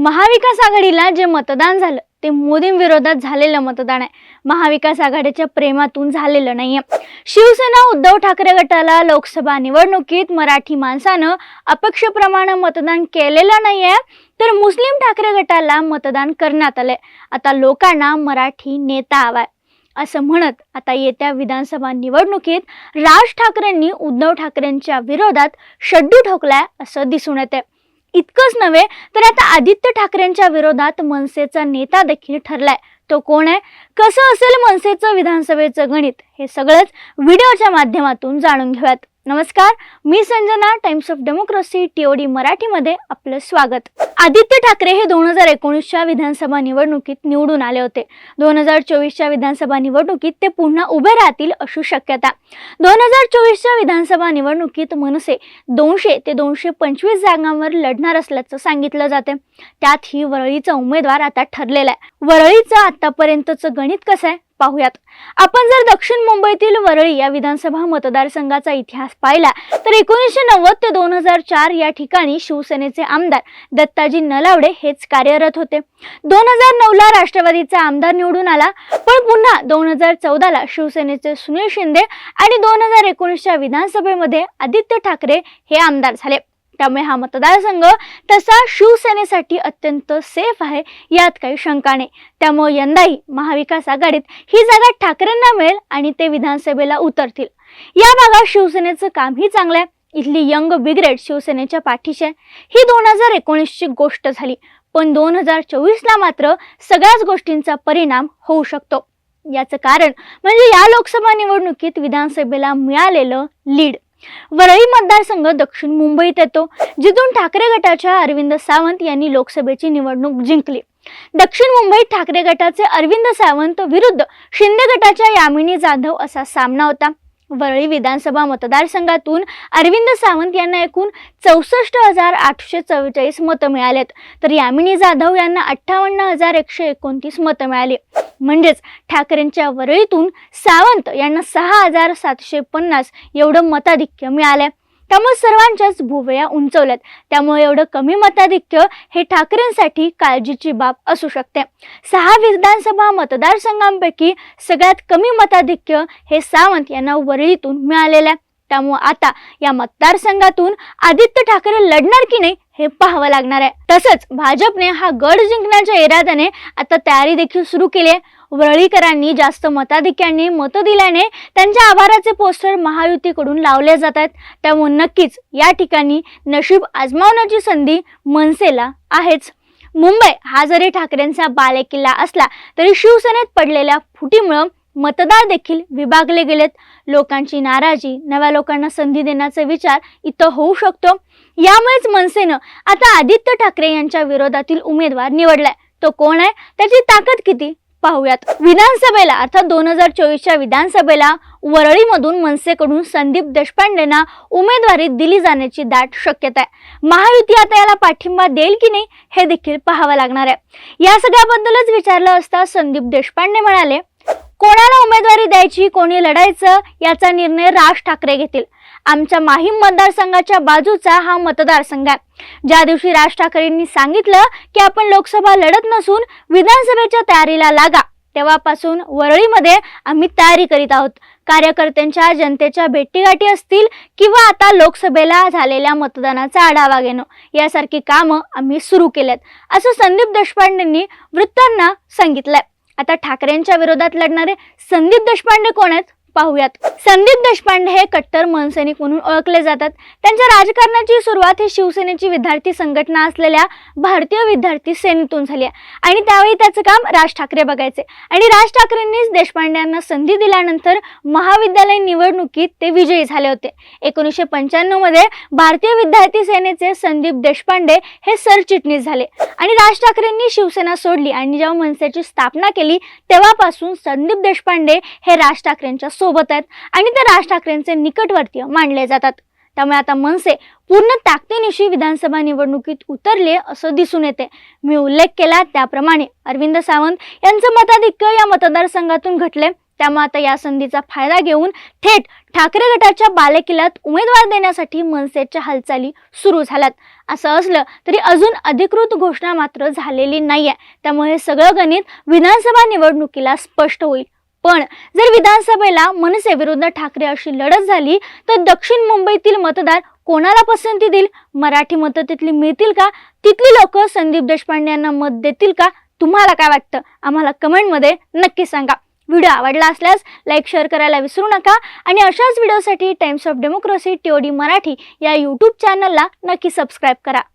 महाविकास आघाडीला जे मतदान झालं ते मोदींविरोधात झालेलं मतदान आहे. महाविकास आघाडीच्या प्रेमातून झालेलं नाहीये. शिवसेना उद्धव ठाकरे गटाला लोकसभा निवडणुकीत मराठी माणसानं अपेक्षेप्रमाणे मतदान केलेलं नाहीये तर मुस्लिम ठाकरे गटाला मतदान करण्यात आलंय. आता लोकांना मराठी नेता हवाय असं म्हणत आता येत्या विधानसभा निवडणुकीत राज ठाकरेंनी उद्धव ठाकरेंच्या विरोधात शड्डू ठोकलाय असं दिसून येते इतकंच नव्हे तर आता आदित्य ठाकरेंच्या विरोधात मनसेचा नेता देखील ठरलाय. तो कोण आहे? कसं असेल मनसेचं विधानसभेचं गणित? हे सगळंच व्हिडिओच्या माध्यमातून जाणून घेऊयात. नमस्कार मी Sanjana Times of Democracy T O D मराठीमध्ये आपलं स्वागत. आदित्य ठाकरे हे दोन हजार एकोणीसच्या विधानसभा निवडणुकीत निवडून आले होते. दोन हजार चोवीसच्या विधानसभा निवडणुकीत ते पुन्हा उभे राहतील अशी शक्यता. दोन हजार चोवीसच्या विधानसभा निवडणुकीत मनसे दोनशे ते दोनशे पंचवीस जागांवर लढणार असल्याचं सांगितलं जाते त्यात ही वरळीचा उमेदवार आता ठरलेला आहे. वरळीचं आतापर्यंतचं गणित कसं आहे? पाहूयात. आपण जर दक्षिण मुंबईतील वरळी या विधानसभा मतदारसंघाचा इतिहास पाहिला तर एकोणीसशे नव्वद ते दोन हजार चार या ठिकाणी शिवसेनेचे आमदार दत्ताजी नलावडे हेच कार्यरत होते. दोन हजार नऊला राष्ट्रवादीचा आमदार निवडून आला पण पुन्हा दोन हजार चौदाला शिवसेनेचे सुनील शिंदे आणि दोन हजार एकोणीसच्या विधानसभेमध्ये आदित्य ठाकरे हे आमदार झाले. त्यामुळे हा मतदारसंघ तसा शिवसेनेसाठी अत्यंत सेफ आहे यात काही शंका नाही. त्यामुळे यंदाही महाविकास आघाडीत ही जागा ठाकरेंना मिळेल आणि ते विधानसभेला उतरतील. या भागात शिवसेनेचं कामही चांगलं आहे. इथली यंग ब्रिगेड शिवसेनेच्या पाठीशी आहे. ही दोन हजार एकोणीसची गोष्ट झाली पण दोन हजार चोवीसला मात्र सगळ्याच गोष्टींचा परिणाम होऊ शकतो. याचं कारण म्हणजे या लोकसभा निवडणुकीत विधानसभेला मिळालेलं लीड वरळी मतदारसंघ दक्षिण मुंबईत येतो जिथून ठाकरे गटाच्या अरविंद सावंत यांनी लोकसभेची निवडणूक जिंकली. दक्षिण मुंबईत ठाकरे गटाचे अरविंद सावंत विरुद्ध शिंदे गटाच्या यामिनी जाधव असा सामना होता. वरळी विधानसभा मतदारसंघातून अरविंद सावंत यांना एकूण चौसष्ट हजार आठशे चव्वेचाळीस मतं मिळालेत. तर यामिनी जाधव यांना अठ्ठावन्न हजार एकशे एकोणतीस मतं मिळाली. म्हणजेच ठाकरेंच्या वरळीतून सावंत यांना सहा हजार सातशे पन्नास एवढं मताधिक्य मिळालंय. त्यामुळे सर्वांच्याच भुवया उंचवल्यात. त्यामुळे एवढं कमी मताधिक्य हे ठाकरेंसाठी काळजीची बाब असू शकते. सहा विधानसभा मतदारसंघांपैकी सगळ्यात कमी मताधिक्य हे सावंत यांना वरळीतून मिळालेलं आहे. त्यामुळे आता या मतदारसंघातून आदित्य ठाकरे लढणार की नाही हे पाहावं लागणार आहे. तसंच भाजपने हा गड जिंकण्याच्या इराद्याने आता तयारी देखील सुरू केली आहे. वरळीकरांनी जास्त मताधिक्यांनी मतं दिल्याने त्यांच्या आभाराचे पोस्टर महायुतीकडून लावले जात आहेत. त्यामुळे नक्कीच या ठिकाणी नशीब आजमावण्याची संधी मनसेला आहेच. मुंबई हा जरी ठाकरेंचा बालेकिल्ला असला तरी शिवसेनेत पडलेल्या फुटीमुळं मतदार देखील विभागले गेलेत. लोकांची नाराजी नव्या लोकांना संधी देण्याचा विचार इथं होऊ शकतो. यामुळेच मनसेनं आता आदित्य ठाकरे यांच्या विरोधातील उमेदवार निवडलाय. तो कोण आहे? त्याची ताकद किती? पाहूयात. विधानसभेला अर्थात दोन हजार चोवीसच्या विधानसभेला वरळीमधून मनसेकडून संदीप देशपांडेंना उमेदवारी दिली जाण्याची दाट शक्यता आहे. महायुती आता याला पाठिंबा देईल की नाही हे देखील पाहावं लागणार आहे. या सगळ्याबद्दलच विचारलं असता संदीप देशपांडे म्हणाले कोणाला उमेदवारी द्यायची कोणी लढायचं याचा निर्णय राज ठाकरे घेतील. आमच्या माहीम मतदारसंघाच्या बाजूचा हा मतदारसंघ आहे. ज्या दिवशी राज ठाकरेंनी सांगितलं की आपण लोकसभा लढत नसून विधानसभेच्या तयारीला लागा तेव्हापासून वरळीमध्ये आम्ही तयारी करीत आहोत. कार्यकर्त्यांच्या जनतेच्या भेटीगाठी असतील किंवा आता लोकसभेला झालेल्या मतदानाचा आढावा घेणं यासारखी कामं आम्ही सुरू केल्यात असं संदीप देशपांडेंनी वृत्तांना सांगितलंय. आता ठाकरेंच्या विरोधात लढणारे संदीप देशपांडे कोण आहेत? पाहूयात. संदीप देशपांडे हे कट्टर मनसैनिक म्हणून ओळखले जातात. त्यांच्या राजकारणाची सुरुवात ही शिवसेनेची विद्यार्थी संघटना असलेल्या भारतीय विद्यार्थी सेनेतून झाली आहे. आणि त्यावेळी त्याचं काम राज ठाकरे बघायचे. आणि राज ठाकरेंनीच देशपांड्यांना संधी दिल्यानंतर महाविद्यालय निवडणुकीत ते विजयी झाले होते. एकोणीसशे पंच्याण्णवमध्ये भारतीय विद्यार्थी सेनेचे संदीप देशपांडे हे सरचिटणीस झाले. आणि राज ठाकरेंनी शिवसेना सोडली. आणि जेव्हा मनसेची स्थापना केली तेव्हापासून संदीप देशपांडे हे राज ठाकरेंच्या सोबत आहेत आणि ते राज ठाकरेंचे निकटवर्तीय मानले जातात. त्यामुळे आता मनसे पूर्ण ताकदीनिशी विधानसभा निवडणुकीत उतरले असं दिसून येते. मी उल्लेख केला त्याप्रमाणे अरविंद सावंत यांचं मताधिक्य या मतदारसंघातून घटले. त्यामुळे आता या संधीचा फायदा घेऊन थेट ठाकरे गटाच्या बालेकिल्ल्यात उमेदवार देण्यासाठी मनसेच्या हालचाली सुरू झाल्यात. असं असलं तरी अजून अधिकृत घोषणा मात्र झालेली नाहीये. त्यामुळे सगळं गणित विधानसभा निवडणुकीला स्पष्ट होईल. पण जर विधानसभेला मनसे विरुद्ध ठाकरे अशी लढत झाली तर दक्षिण मुंबईतील मतदार कोणाला पसंती देईल? मराठी मतं तिथली मिळतील का? तिथली लोक संदीप देशपांडे यांना मत देतील का? तुम्हाला काय वाटतं? आम्हाला कमेंटमध्ये नक्की सांगा. व्हिडिओ आवडला असल्यास लाईक शेअर करायला विसरू नका. आणि अशाच व्हिडिओसाठी Times of Democracy T O D Marathi या यूट्यूब चॅनलला नक्की सबस्क्राईब करा.